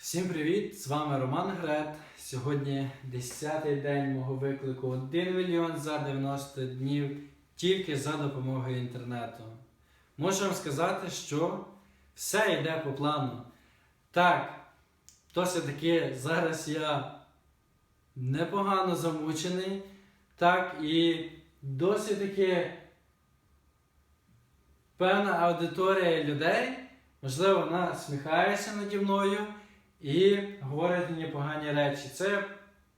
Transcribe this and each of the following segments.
Всім привіт! З вами Роман Грет. Сьогодні 10-й день мого виклику 1 мільйон за 90 днів тільки за допомогою інтернету. Можу вам сказати, що все йде по плану. Так, досить таки зараз я непогано замучений, так і досить таки певна аудиторія людей, можливо, вона сміхається наді мною і говорить мені погані речі. Це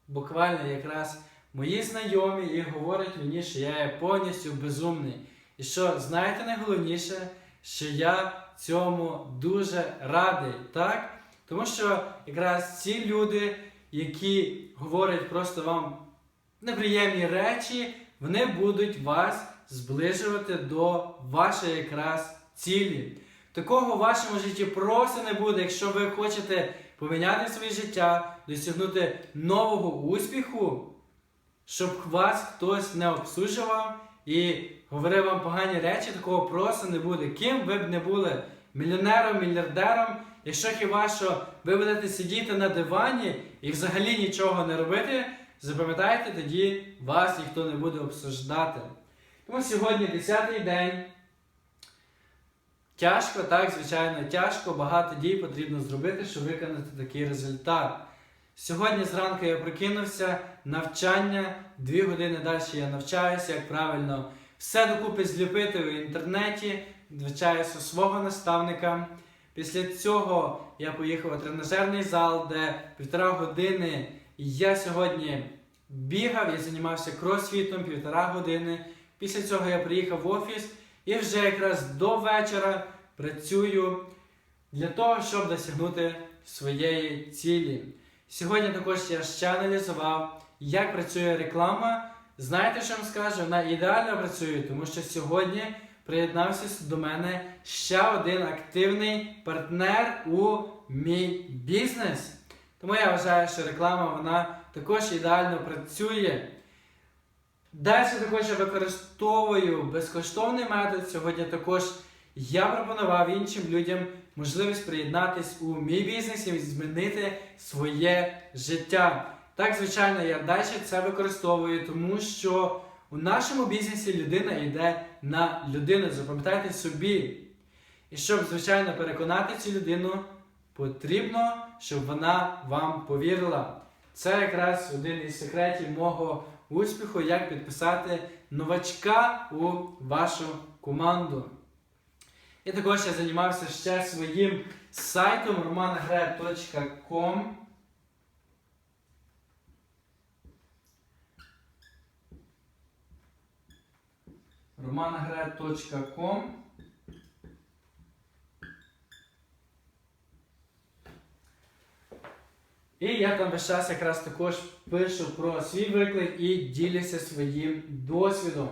буквально якраз мої знайомі і говорять мені, що я є повністю безумний. І що, знаєте, найголовніше, що я цьому дуже радий, так? Тому що якраз ці люди, які говорять просто вам неприємні речі, вони будуть вас зближувати до вашої якраз цілі. Такого в вашому житті просто не буде, якщо ви хочете поміняти своє життя, досягнути нового успіху, щоб вас хтось не обсуджував і говорив вам погані речі, такого просто не буде. Ким ви б не були мільйонером, мільярдером, якщо хіба що ви будете сидіти на дивані і взагалі нічого не робити, запам'ятайте, тоді вас ніхто не буде обсуждати. Тому сьогодні 10-й день. Тяжко, так, звичайно, тяжко, багато дій потрібно зробити, щоб виконати такий результат. Сьогодні зранку я прокинувся, навчання, дві години далі я навчаюся, як правильно все докупи зліпити в інтернеті, навчаюся свого наставника. Після цього я поїхав у тренажерний зал, де півтора години я сьогодні бігав, я займався кросфітом півтора години. Після цього я приїхав в офіс. І вже якраз до вечора працюю для того, щоб досягнути своєї цілі. Сьогодні також я ще аналізував, як працює реклама. Знаєте, що вам скажу? Вона ідеально працює, тому що сьогодні приєднався до мене ще один активний партнер у мій бізнес. Тому я вважаю, що реклама вона також ідеально працює. Далі також я використовую безкоштовний метод. Сьогодні також я пропонував іншим людям можливість приєднатись у мій бізнес і змінити своє життя. Так, звичайно, я далі це використовую, тому що у нашому бізнесі людина йде на людину. Запам'ятайте собі. І щоб, звичайно, переконати цю людину, потрібно, щоб вона вам повірила. Це якраз один із секретів мого успіху, як підписати новачка у вашу команду. І також я займався ще своїм сайтом romanagre.com. romanagre.com І я там весь час якраз також пишу про свій виклик і ділюся своїм досвідом.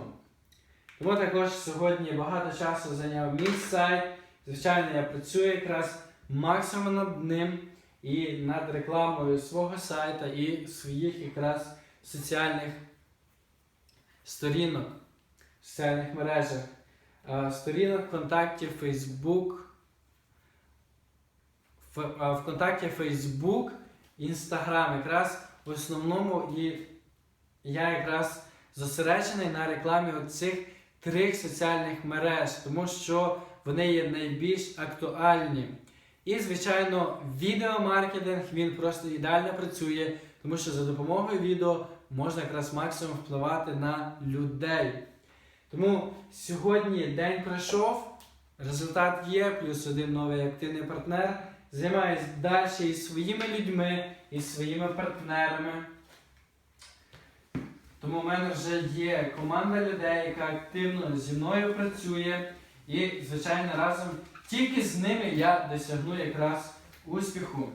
Тому також сьогодні багато часу зайняв мій сайт. Звичайно, я працюю якраз максимум над ним і над рекламою свого сайта і своїх якраз соціальних сторінок, в соціальних мережах, сторінок ВКонтакті, Facebook, ВКонтакті, Facebook, Інстаграм. Якраз в основному і я якраз зосереджений на рекламі цих трьох соціальних мереж, тому що вони є найбільш актуальні. І, звичайно, відеомаркетинг він просто ідеально працює, тому що за допомогою відео можна якраз максимум впливати на людей. Тому сьогодні день пройшов, результат є, плюс один новий активний партнер. Займаюсь далі із своїми людьми, із своїми партнерами. Тому в мене вже є команда людей, яка активно зі мною працює. І, звичайно, разом тільки з ними я досягну якраз успіху.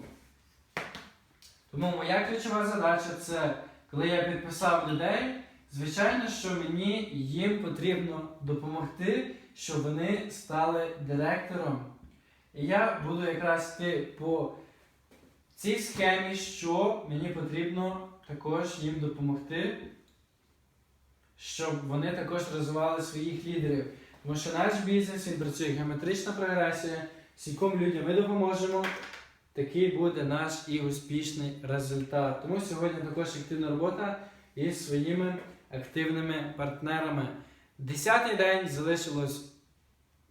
Тому моя ключова задача це, коли я підписав людей, звичайно, що мені їм потрібно допомогти, щоб вони стали директором. І я буду якраз йти по цій схемі, що мені потрібно також їм допомогти, щоб вони також розвивали своїх лідерів. Тому що наш бізнес він працює геометрична прогресія, скільком людям ми допоможемо, такий буде наш і успішний результат. Тому сьогодні також активна робота із своїми активними партнерами. Десятий день залишилось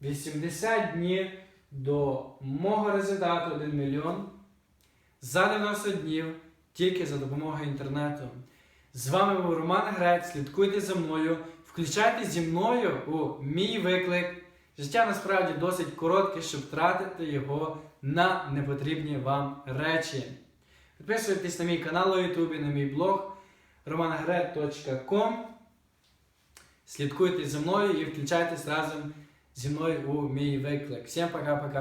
80 днів до мого результату 1 мільйон за 90 днів тільки за допомогою інтернету. З вами був Роман Грець. Слідкуйте за мною, включайте зі мною у мій виклик. Життя насправді досить коротке, щоб тратити його на непотрібні вам речі. Підписуйтесь на мій канал у Ютубі, на мій блог romanagret.com. Слідкуйте за мною і включайтесь разом зі мною у мій виклик. Всім пока-пока.